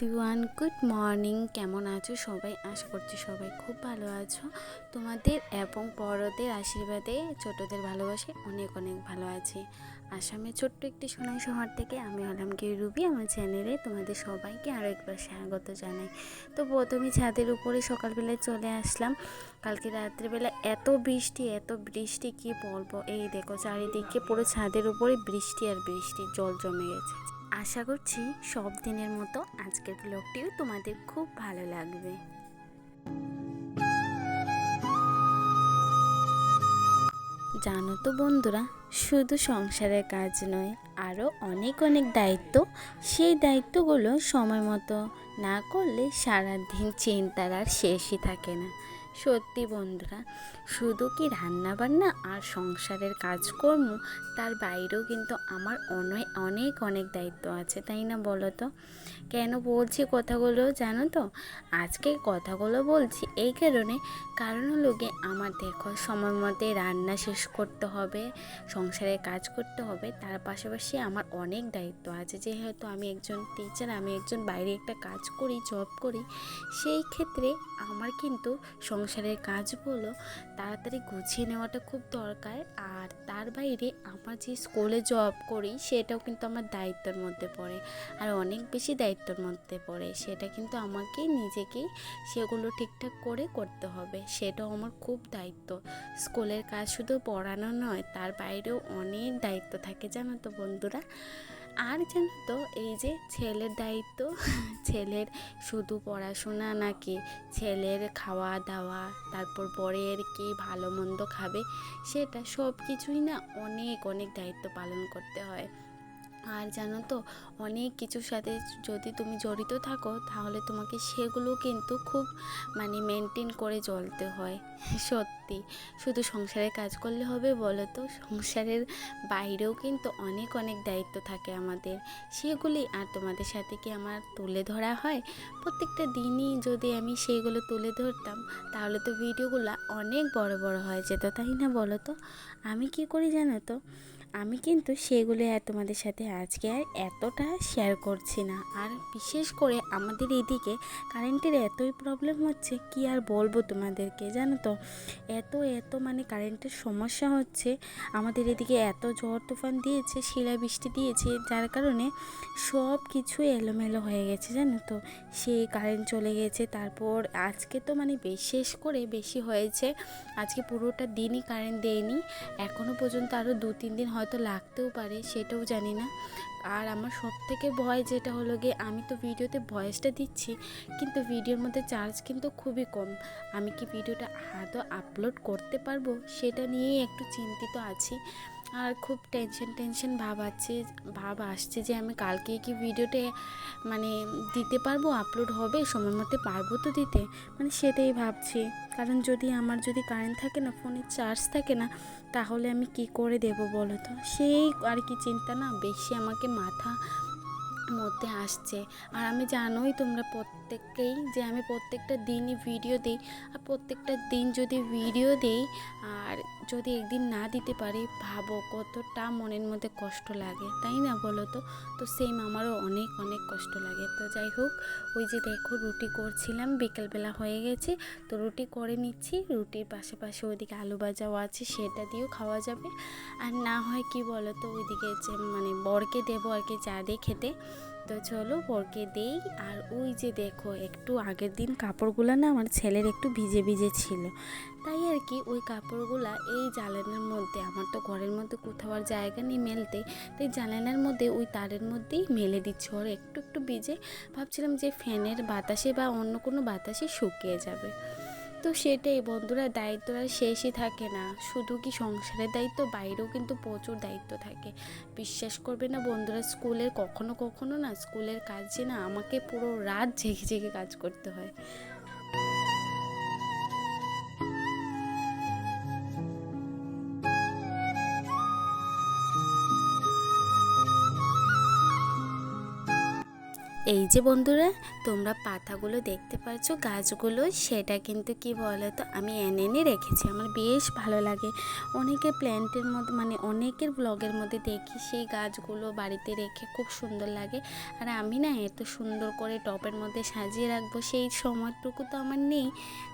Good morning কেমন আছো সবাই? আশা করছি সবাই খুব ভালো আছো। তোমাদের এবং বড়দের আশীর্বাদে ছোটদের ভালোবাসে অনেক অনেক ভালো আছি। আসামে ছোট্ট একটি সোনাই শহর থেকে আমি হলাম কি রুবি। আমার চ্যানেলে তোমাদের সবাইকে আরও একবার স্বাগত জানাই। তো প্রথমে ছাদের উপরে সকালবেলায় চলে আসলাম। কালকে রাত্রিবেলা এত বৃষ্টি এত বৃষ্টি, কি বলব? এই দেখো, চারিদিকে পুরো ছাদের উপরে বৃষ্টি আর বৃষ্টি, জল জমে গেছে। আশা করছি সব দিনের মতো আজকের ব্লগটিও তোমাদের খুব ভালো লাগবে। জানো তো বন্ধুরা, শুধু সংসারের কাজ নয় আরও অনেক অনেক দায়িত্ব। সেই দায়িত্বগুলো সময় মতো না করলে সারাদিন চিন্তার আর শেষই থাকে না। সত্যি বন্ধুরা, শুধু কি রান্না বান্না আর সংসারের কাজকর্ম, তার বাইরেও কিন্তু আমার অনেক অনেক অনেক দায়িত্ব আছে, তাই না বলো তো? কেন বলছি কথাগুলো জানো তো? আজকে কথাগুলো বলছি এই কারণে, কারণ হলো গিয়ে আমার দেখো সময় মতে রান্না শেষ করতে হবে সংসারে কাজ করতে হবে, তার পাশাপাশি আমার অনেক দায়িত্ব আছে। যেহেতু আমি একজন টিচার আমি একজন বাইরে একটা কাজ করি জব করি, সেই ক্ষেত্রে আমার কিন্তু সংসারের কাজগুলো তাড়াতাড়ি গুছিয়ে নেওয়াটা খুব দরকার। আর তার বাইরে আমার যে স্কুলে জব করি, সেটাও কিন্তু আমার দায়িত্বের মধ্যে পড়ে। আর অনেক বেশি দায়িত্বের মধ্যে পড়ে। সেটা কিন্তু আমাকে নিজেকেই সেগুলো ঠিকঠাক করে করতে হবে। সেটাও আমার খুব দায়িত্ব। স্কুলের কাজ শুধু পড়ানো নয়, তার বাইরেও অনেক দায়িত্ব থাকে, জানো তো বন্ধুরা? আর জানো তো, এই যে ছেলের দায়িত্ব, ছেলের শুধু পড়াশোনা নাকি ছেলের খাওয়া দাওয়া তারপর পরের কি ভালো মন্দ খাবে, সেটা সব কিছুই না অনেক অনেক দায়িত্ব পালন করতে হয়। আর জানো তো, অনেক কিছুর সাথে যদি তুমি জড়িত থাকো, তাহলে তোমাকে সেগুলো কিন্তু খুব মানে মেনটেন করে চলতে হয়, সত্যি। শুধু সংসারের কাজ করলে হবে বলো তো, সংসারের বাইরেও কিন্তু অনেক অনেক দায়িত্ব থাকে আমাদের। সেগুলি আর তোমাদের সাথে কি আমার তুলে ধরা হয়? প্রত্যেকটা দিনই যদি আমি সেইগুলো তুলে ধরতাম, তাহলে তো ভিডিওগুলো অনেক বড় বড় হয়ে যেত, তাই না বলো তো? আমি কি করি জানো তো আমি কিন্তু সেগুলো আর তোমাদের সাথে আজকে আর এতটা শেয়ার করছি না। আর বিশেষ করে আমাদের এদিকে কারেন্টের এতই প্রবলেম হচ্ছে, কি আর বলব তোমাদেরকে জানো তো? এত এত মানে কারেন্টের সমস্যা হচ্ছে। আমাদের এদিকে এত ঝড় তুফান দিয়েছে শিলা বৃষ্টি দিয়েছে, যার কারণে সব কিছু এলোমেলো হয়ে গেছে জানো তো? সেই কারেন্ট চলে গেছে, তারপর আজকে তো মানে বিশেষ করে বেশি হয়েছে। আজকে পুরোটা দিনই কারেন্ট দেয়নি। এখনও পর্যন্ত আরও দু তিন দিন হয়তো লাগতেও পারে, সেটাও জানি না। আর আমার সব থেকে ভয় যেটা হলো গিয়ে, আমি তো ভিডিওতে ভয়েসটা দিচ্ছি, কিন্তু ভিডিওর মধ্যে চার্জ কিন্তু খুবই কম। আমি কি ভিডিওটা আদৌ আপলোড করতে পারব? সেটা নিয়েই একটু চিন্তিত আছি। আর খুব টেনশন টেনশন ভাব আছে, ভাব আসছে যে আমি কালকে কি ভিডিওটা মানে দিতে পারব আপলোড হবে? সময় মতো পারব তো দিতে। মানে সেটাই ভাবছি। কারণ যদি আমার যদি কারেন্ট থাকে না ফোনে চার্জ থাকে না, তাহলে আমি কি করে দেব বলো তো? সেই আর কি চিন্তা না, বেশি আমাকে মাথা মধ্যে আসছে। আর আমি জানোই তোমরা প্রত্যেককেই যে আমি প্রত্যেকটা দিনই ভিডিও দিই। আর প্রত্যেকটা দিন যদি ভিডিও দিই, আর যদি একদিন না দিতে পারি, ভাবো কতটা মনের মধ্যে কষ্ট লাগে, তাই না বলো তো? তো সেম আমারও অনেক অনেক কষ্ট লাগে। তো যাই হোক, ওই যে দেখো রুটি করছিলাম, বিকেলবেলা হয়ে গেছে, তো রুটি করে নিচ্ছি, রুটির পাশাপাশি ওইদিকে আলু ভাজাও আছে, সেটা দিয়েও খাওয়া যাবে। আর না হয় কি বলো তো, ওইদিকে যে মানে বরকে দেবো আর কি চা দিয়ে খেতে। তো চলো বরকে দেই। আর ওই যে দেখো, একটু আগের দিন কাপড়গুলো না আমার ছেলের একটু ভিজে ভিজে ছিল। তাই আর কি ওই কাপড়গুলা এই জানালার মধ্যে, আমার তো ঘরের মধ্যে কোথাও আর জায়গা নেই মেলতে, তাই জানালার মধ্যে ওই তারের মধ্যেই মেলে দিচ্ছে। ওর একটু একটু ভিজে, ভাবছিলাম যে ফ্যানের বাতাসে বা অন্য কোনো বাতাসে শুকিয়ে যাবে। তো সেটাই বন্ধুরা, দায়িত্ব আর শেষই থাকে না। শুধু কি সংসারের দায়িত্ব, বাইরেও কিন্তু প্রচুর দায়িত্ব থাকে। বিশ্বাস করবে না বন্ধুরা, স্কুলের কখনো কখনো না, স্কুলের কাজে না, আমাকে পুরো রাত জেগে জেগে কাজ করতে হয়। এই যে বন্ধুরা, তোমরা পাতাগুলো দেখতে পাচ্ছ গাছগুলো, সেটা কিন্তু কি বলো তো আমি এনে এনে রেখেছি। আমার বেশ ভালো লাগে। অনেকের প্ল্যান্টের মধ্যে মানে অনেকের ব্লগের মধ্যে দেখি সেই গাছগুলো বাড়িতে রেখে খুব সুন্দর লাগে। আর আমি না এত সুন্দর করে টপের মধ্যে সাজিয়ে রাখব, সেই সময়টুকু তো আমার নেই।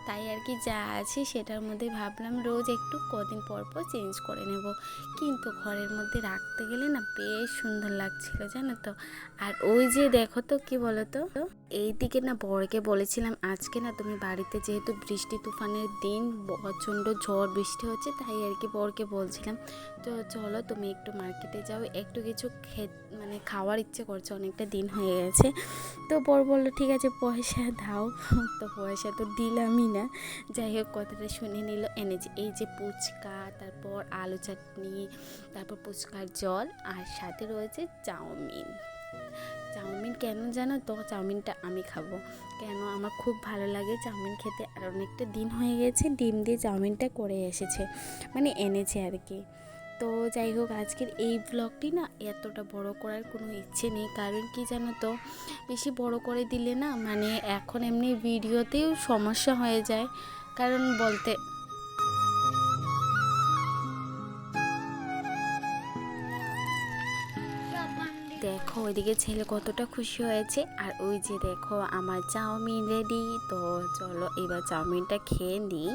তাই আর কি যা আছে সেটার মধ্যে ভাবলাম রোজ একটু কদিন পর পর চেঞ্জ করে নেব। কিন্তু ঘরের মধ্যে রাখতে গেলে না বেশ সুন্দর লাগছিল, জানো তো। আর ওই যে দেখো তো কি বলো তো এই দিকে না বরকে বলেছিলাম, আজকে না তুমি বাড়িতে যেহেতু বৃষ্টি তুফানের দিন, প্রচণ্ড ঝড় বৃষ্টি হচ্ছে, তাই আর কি বরকে বলছিলাম, তো চলো তুমি একটু মার্কেটে যাও, একটু কিছু খে মানে খাওয়ার ইচ্ছে করছে, অনেকটা দিন হয়ে গেছে। তো বর বলল, ঠিক আছে, পয়সা দাও। তো পয়সা তো দিলামই না। যাই হোক, কথাটা শুনে নিল এনেছে এই যে ফুচকা, তারপর আলু চাটনি, তারপর ফুচকার জল, আর সাথে রয়েছে চাউমিন। চাউমিন কেন জানো তো? চাউমিনটা আমি খাব। কেন? আমার খুব ভালো লাগে চাউমিন খেতে। আর অনেকটা দিন হয়ে গেছে ডিম দিয়ে চাউমিনটা করে এসেছে। মানে এনেছে আর কি। তো যাই হোক, আজকের এই ব্লগটি না এতটা বড় করার কোনো ইচ্ছে নেই। কারণ কি জানো তো? বেশি বড় করে দিলে না মানে এখন এমনি ভিডিওতেও সমস্যা হয়ে যায়। কারণ বলতে ওইদিকে ছেলে কতটা খুশি হয়েছে। আর ওই যে দেখো, আমার চাউমিন রেডি তো চলো এবার চাউমিনটা খেয়ে নিই।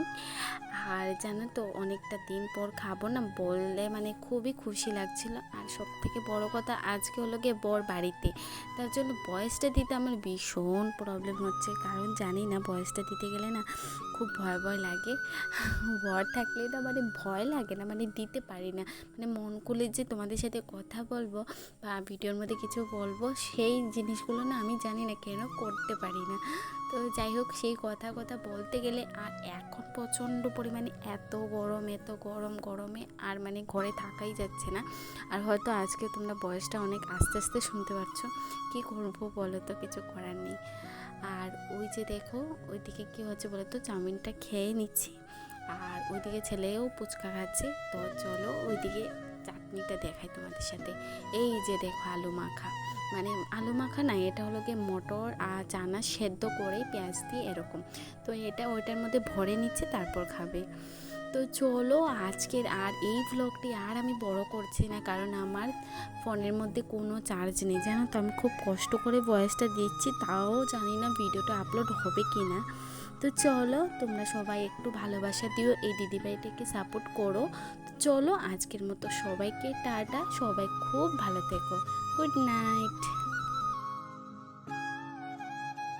আর জানো তো, অনেকটা দিন পর খাব না বললে মানে খুবই খুশি লাগছিল। আর সব থেকে বড় কথা আজকে হলো গিয়ে বর বাড়িতে। তার জন্য বয়সটা দিতে আমার ভীষণ প্রবলেম হচ্ছে। কারণ জানি না বয়সটা দিতে গেলে না খুব ভয় ভয় লাগে। বর থাকলে না মানে ভয় লাগে না মানে দিতে পারি না। মানে মন খুলে যে তোমাদের সাথে কথা বলব বা ভিডিওর মধ্যে কিছু বলব, সেই জিনিসগুলো না আমি জানি না কেন করতে পারি না। তো যাই হোক, সেই কথা কথা বলতে গেলে আর এখন প্রচণ্ড পরিমাণে এত গরম এত গরম, গরমে আর মানে ঘরে থাকাই যাচ্ছে না। আর হয়তো আজকে তোমরা বয়সটা অনেক আস্তে আস্তে শুনতে পারছ। কি করব বলো তো? কিছু করার নেই। আর ওই যে দেখো, ওইদিকে কী হচ্ছে বলো তো? চাউমিনটা খেয়ে নিচ্ছি। আর ওইদিকে ছেলেও ফুচকা খাচ্ছে। তো চলো ওইদিকে চাটনিটা দেখাই তোমাদের সাথে। এই যে দেখো আলু মাখা। মানে আলু মাখা না, এটা হলো গিয়ে মটর আর চানা সেদ্ধ করে পেঁয়াজ দিয়ে এরকম। তো এটা ওইটার মধ্যে ভরে নিচ্ছে, তারপর খাবে। তো চলো আজকের আর এই ভ্লগটি আর আমি বড় করছি না, কারণ আমার ফোনের মধ্যে কোনো চার্জ নেই। জানো তো, আমি খুব কষ্ট করে ভয়েসটা দিচ্ছি, তাও জানি না ভিডিওটা আপলোড হবে কি না তো চলো, তোমরা সবাই একটু ভালোবাসা দিও, এই দিদিভাইটাকে সাপোর্ট করো। তো চলো আজকের মতো সবাইকে টাটা, সবাই খুব ভালো থেকো। Good night